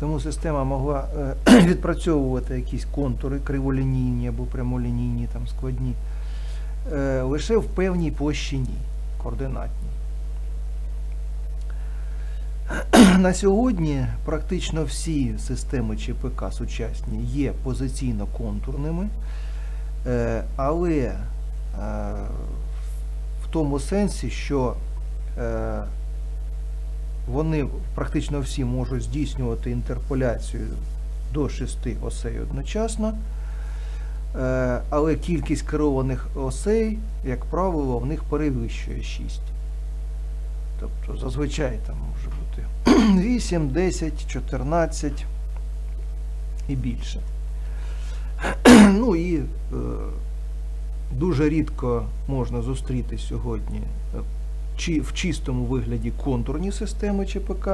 Тому система могла е, відпрацьовувати якісь контури криволінійні або прямолінійні, там складні, е, лише в певній площині координатній. На сьогодні практично всі системи ЧПК сучасні є позиційно-контурними, е, але в тому сенсі, що вони практично всі можуть здійснювати інтерполяцію до шести осей одночасно, е, але кількість керованих осей, як правило, в них перевищує 6. Тобто зазвичай там може бути 8, 10, 14 і більше. Ну і е, дуже рідко можна зустріти сьогодні е, чи в чистому вигляді контурні системи ЧПК.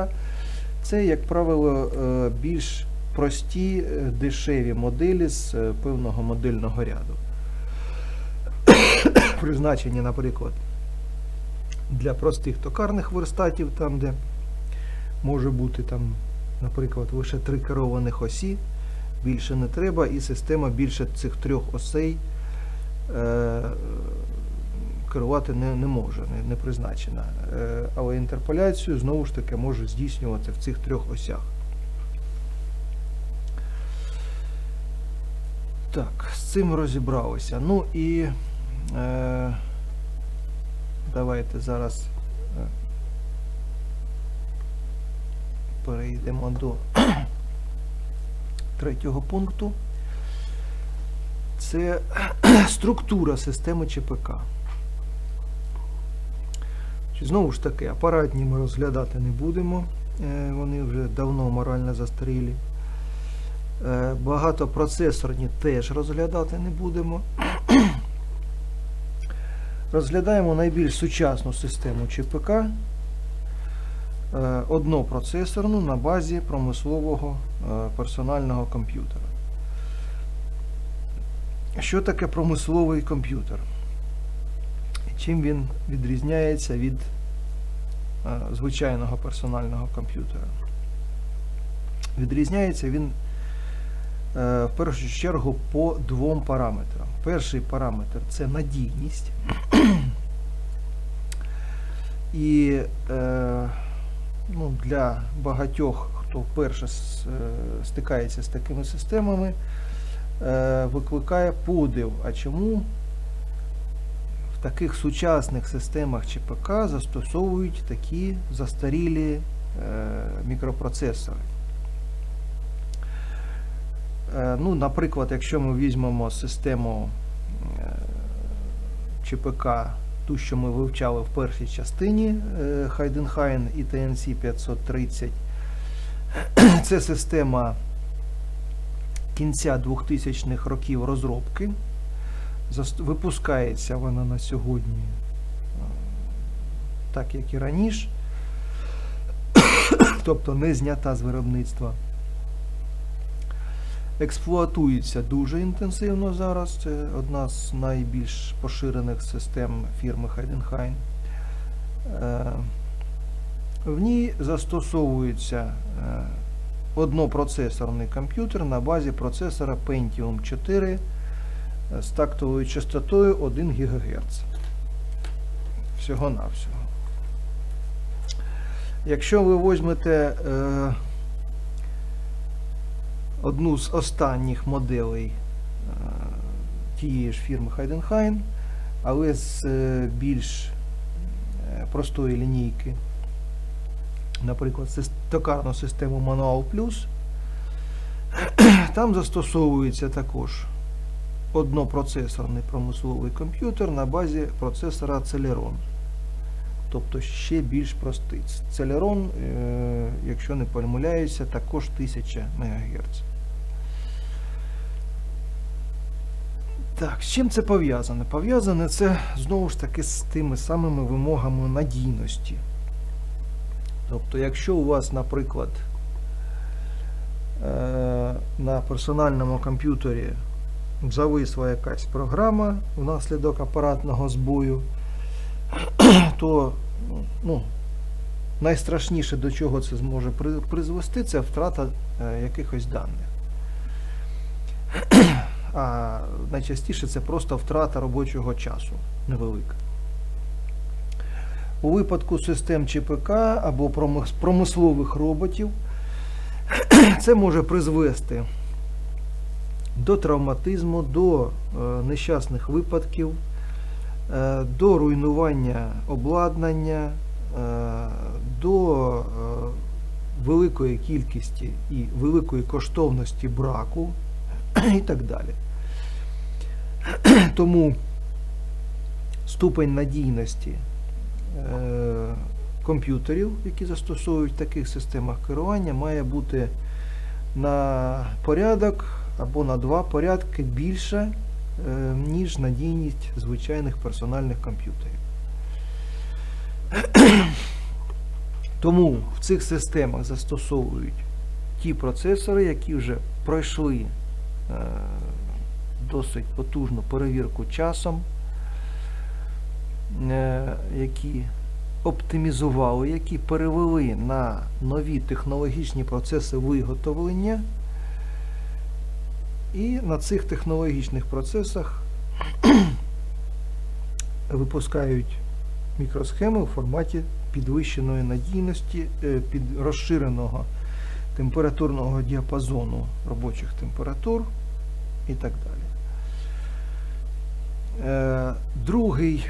Це, як правило, е, більш прості, е, дешеві моделі з е, певного модельного ряду. Призначені, наприклад, для простих токарних верстатів, там, де може бути, там, наприклад, лише три керованих осі, більше не треба, і система більше цих трьох осей керувати не, не може, не, не призначена. Е, але інтерполяцію знову ж таки може здійснювати в цих трьох осях. Так, з цим розібралися. Ну і е, давайте зараз е, перейдемо до третього пункту. Це структура системи ЧПК. Знову ж таки, апаратні ми розглядати не будемо, е, вони вже давно морально застарілі. Е, Багатопроцесорні теж розглядати не будемо. Розглядаємо найбільш сучасну систему ЧПК, е, однопроцесорну на базі промислового персонального комп'ютера. Що таке промисловий комп'ютер? Чим він відрізняється від е, звичайного персонального комп'ютера? Відрізняється він е, в першу чергу по двом параметрам. Перший параметр це надійність. І е, ну, для багатьох, хто вперше стикається з такими системами, викликає подив. А чому таких сучасних системах ЧПК застосовують такі застарілі е, мікропроцесори? Е, Ну, наприклад, якщо ми візьмемо систему е, ЧПК, ту, що ми вивчали в першій частині Heidenhain і TNC 530, це система кінця 2000-х років розробки. Випускається вона на сьогодні, е, так як і раніше, тобто не знята з виробництва. Експлуатується дуже інтенсивно зараз. Це одна з найбільш поширених систем фірми. Е, В ній застосовується е, однопроцесорний комп'ютер на базі процесора Pentium 4 з тактовою частотою 1 ГГц. Всього-навсього. Якщо ви візьмете е, одну з останніх моделей е, тієї ж фірми Heidenhain, але з е, більш е, простої лінійки, наприклад, токарну систему Manual Plus, там застосовується також однопроцесорний промисловий комп'ютер на базі процесора Celeron. Тобто ще більш простий. Celeron, е, якщо не помиляюся, також 1000 МГц. Так, з чим це пов'язане? Пов'язане це знову ж таки з тими самими вимогами надійності. Тобто, якщо у вас, наприклад, е, на персональному комп'ютері зависла якась програма внаслідок апаратного збою, то ну, найстрашніше, до чого це зможе призвести, це втрата е, якихось даних. А найчастіше це просто втрата робочого часу невелика. У випадку систем ЧПК або промислових роботів це може призвести до травматизму, до е, нещасних випадків, е, до руйнування обладнання, е, до великої кількості і великої коштовності браку і так далі. Тому ступень надійності комп'ютерів, які застосовують в таких системах керування, має бути на порядок або на два порядки більше, е, ніж надійність звичайних персональних комп'ютерів. Тому в цих системах застосовують ті процесори, які вже пройшли е, досить потужну перевірку часом, е, які оптимізували, які перевели на нові технологічні процеси виготовлення. І на цих технологічних процесах випускають мікросхеми у форматі підвищеної надійності, е, під розширеного температурного діапазону робочих температур і так далі. Е, Другий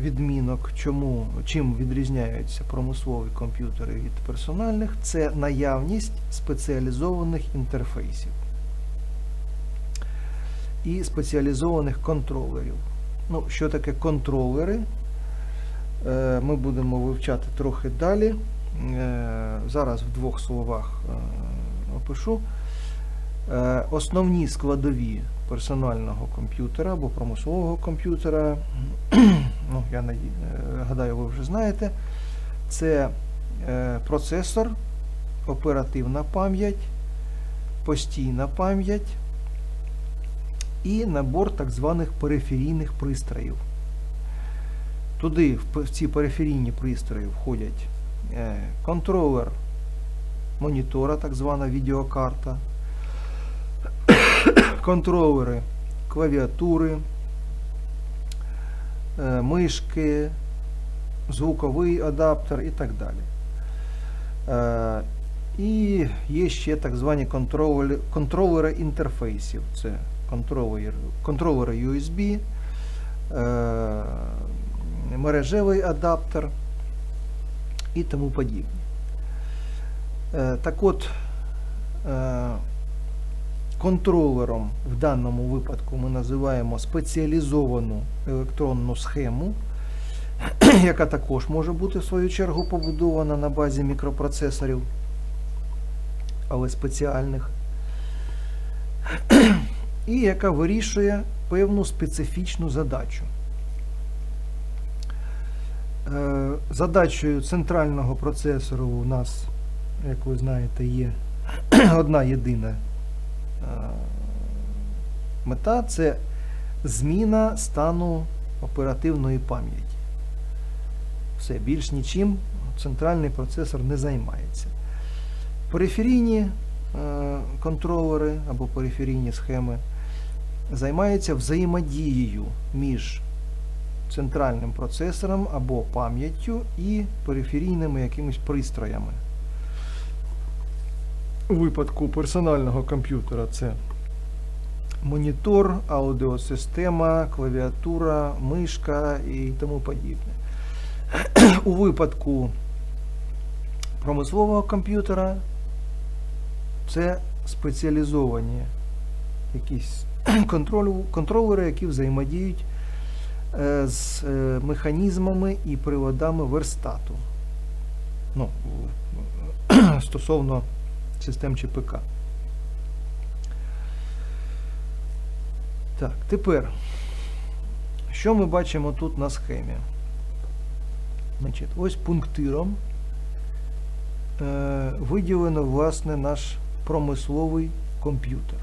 відмінок, чому, чим відрізняються промислові комп'ютери від персональних, це наявність спеціалізованих інтерфейсів і спеціалізованих контролерів. Ну, що таке контролери? Е, Ми будемо вивчати трохи далі. Е, Зараз в двох словах е, опишу. Основні складові персонального комп'ютера або промислового комп'ютера, ну, я гадаю, ви вже знаєте, це процесор, оперативна пам'ять, постійна пам'ять і набор так званих периферійних пристроїв. Туди, в ці периферійні пристрої, входять е, контролер монітора, так звана відеокарта, контролери клавіатури, е, мишки, звуковий адаптер і так далі. Е, І є ще так звані контролери, інтерфейсів. Це контролер, контролери USB, е, мережевий адаптер і тому подібне. Е, Так от, е, контролером в даному випадку ми називаємо спеціалізовану електронну схему, яка також може бути в свою чергу побудована на базі мікропроцесорів, але спеціальних, і яка вирішує певну специфічну задачу. Е, Задачею центрального процесору у нас, як ви знаєте, є одна єдина е, мета це зміна стану оперативної пам'яті. Все, більш нічим центральний процесор не займається. Периферійні е, контролери або периферійні схеми займаються взаємодією між центральним процесором або пам'яттю і периферійними якимись пристроями. У випадку персонального комп'ютера це монітор, аудіосистема, клавіатура, мишка і тому подібне. У випадку промислового комп'ютера це спеціалізовані якісь контролери, які взаємодіють е, з е, механізмами і приводами верстату. Ну, стосовно систем ЧПК. Так, тепер, що ми бачимо тут на схемі? Значить, ось пунктиром е, виділено власне наш промисловий комп'ютер.